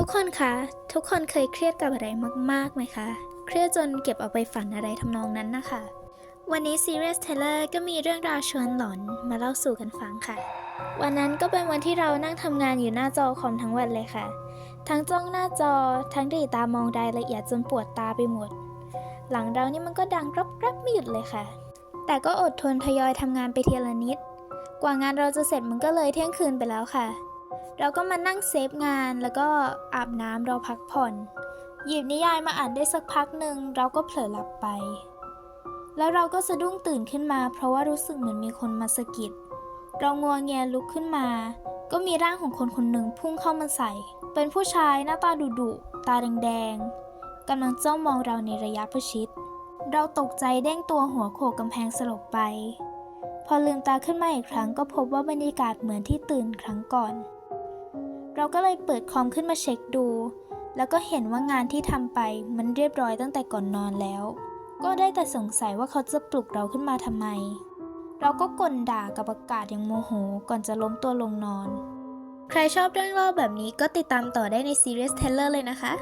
ทุกคนคะ ทุกคนเคยเครียดกับอะไรมากๆไหมคะ เครียดจนเก็บเอาไปฝันอะไรทำนองนั้นนะคะ วันนี้ Serious Taylor ก็มีเรื่องราวชวนหลอนมาเล่าสู่กันฟังค่ะ วันนั้นก็เป็นวันที่เรานั่งทำงานอยู่หน้าจอคอมทั้งวันเลยค่ะ ทั้งจ้องหน้าจอ ทั้งดีตามองรายละเอียดจนปวดตาไปหมด หลังเรานี่มันก็ดังกรับๆไม่หยุดเลยค่ะ แต่ก็อดทนทยอยทำงานไปทีละนิด กว่างานเราจะเสร็จมันก็เลยเที่ยงคืนไปแล้วค่ะ เราก็มานั่งเซฟงานแล้วก็อาบน้ำเราพักผ่อน หยิบนิยายมาอ่านได้สักพักหนึ่งเราก็เผลอหลับไป แล้วเราก็สะดุ้งตื่นขึ้นมา เพราะว่ารู้สึกเหมือนมีคนมาสะกิด เรางัวเงียลุกขึ้นมา ก็มีร่างของคนคนหนึ่งพุ่งเข้ามาใส่ เป็นผู้ชายหน้าตาดุดุตาแดงๆกำลังจ้องมองเราในระยะประชิด เราตกใจเด้งตัวหัวโขกกำแพงสลบไป พอลืมตาขึ้นมาอีกครั้งก็พบว่าบรรยากาศเหมือนที่ตื่นครั้งก่อน เราก็เลยเปิดคอมขึ้นมาเช็คดู แล้วก็เห็นว่างานที่ทำไปมันเรียบร้อยตั้งแต่ก่อนนอนแล้ว ก็ได้แต่สงสัยว่าเขาจะปลุกเราขึ้นมาทำไม เราก็กลด่ากับอากาศอย่างโมโหก่อนจะล้มตัวลงนอน ใครชอบเรื่องเล่าแบบนี้ก็ติดตามต่อได้ใน Serious Teller เลยนะคะ